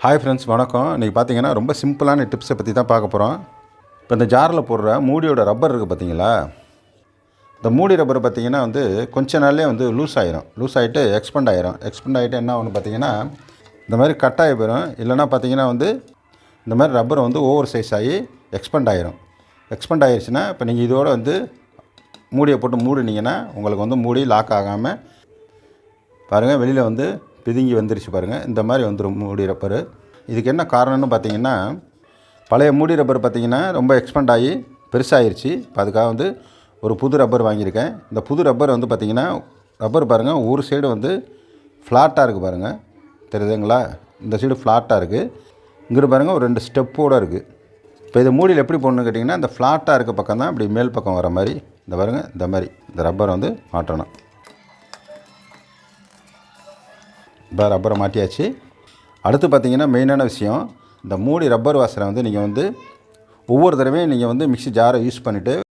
Hi friends வணக்கம். இன்றைக்கி பார்த்தீங்கன்னா ரொம்ப சிம்பிளான டிப்ஸை பற்றி தான் பார்க்க போகிறோம் இப்போ இந்த ஜாரில் போடுற மூடியோட ரப்பர் இருக்குது பார்த்தீங்களா இந்த மூடி ரப்பர் பார்த்தீங்கன்னா வந்து கொஞ்ச நாள்லேயே வந்து லூஸ் ஆகிரும் லூஸ் ஆகிட்டு எக்ஸ்பெண்ட் ஆகிரும் எக்ஸ்பெண்ட் ஆகிட்டு என்ன ஆகும்னு பார்த்தீங்கன்னா இந்த மாதிரி கட் ஆகி போயிடும் இல்லைன்னா பார்த்தீங்கன்னா வந்து இந்த மாதிரி ரப்பர் வந்து ஓவர் சைஸ் ஆகி எக்ஸ்பெண்ட் ஆகிரும் எக்ஸ்பெண்ட் ஆயிருச்சுன்னா இப்போ நீங்கள் இதோட வந்து மூடியை போட்டு மூடினீங்கன்னா உங்களுக்கு வந்து மூடி லாக் ஆகாமல் பாருங்கள் வெளியில் வந்து பிதுங்கி வந்துருச்சு பாருங்கள் இந்த மாதிரி வந்துடும் மூடி ரப்பர் இதுக்கு என்ன காரணம்னு பார்த்தீங்கன்னா பழைய மூடி ரப்பர் பார்த்தீங்கன்னா ரொம்ப எக்ஸ்பெண்ட் ஆகி பெருசாகிருச்சு இப்போ அதுக்காக வந்து ஒரு புது ரப்பர் வாங்கியிருக்கேன். இந்த புது ரப்பர் வந்து பார்த்திங்கன்னா ரப்பர் பாருங்கள் ஒரு சைடு வந்து ஃப்ளாட்டாக இருக்குது பாருங்கள் தெரியுதுங்களா? இந்த சைடு ஃப்ளாட்டாக இருக்குது இங்கிட்டு பாருங்கள் ஒரு ரெண்டு ஸ்டெப்போடு இருக்குது இப்போ இது மூடியில் எப்படி போடணும்னு கேட்டிங்கன்னா இந்த ஃப்ளாட்டாக இருக்க பக்கம் தான் இப்படி மேல் பக்கம் வர மாதிரி. இந்த பாருங்கள் இந்த மாதிரி. இந்த ரப்பரை வந்து மாட்டணும் இப்போ ரப்பரை மாட்டியாச்சு. அடுத்து பார்த்தீங்கன்னா மெயினான விஷயம் இந்த மூடி ரப்பர் வாசனை வந்து நீங்கள் வந்து ஒவ்வொரு தடவையும் நீங்கள் வந்து மிக்ஸி ஜாரை யூஸ் பண்ணிவிட்டு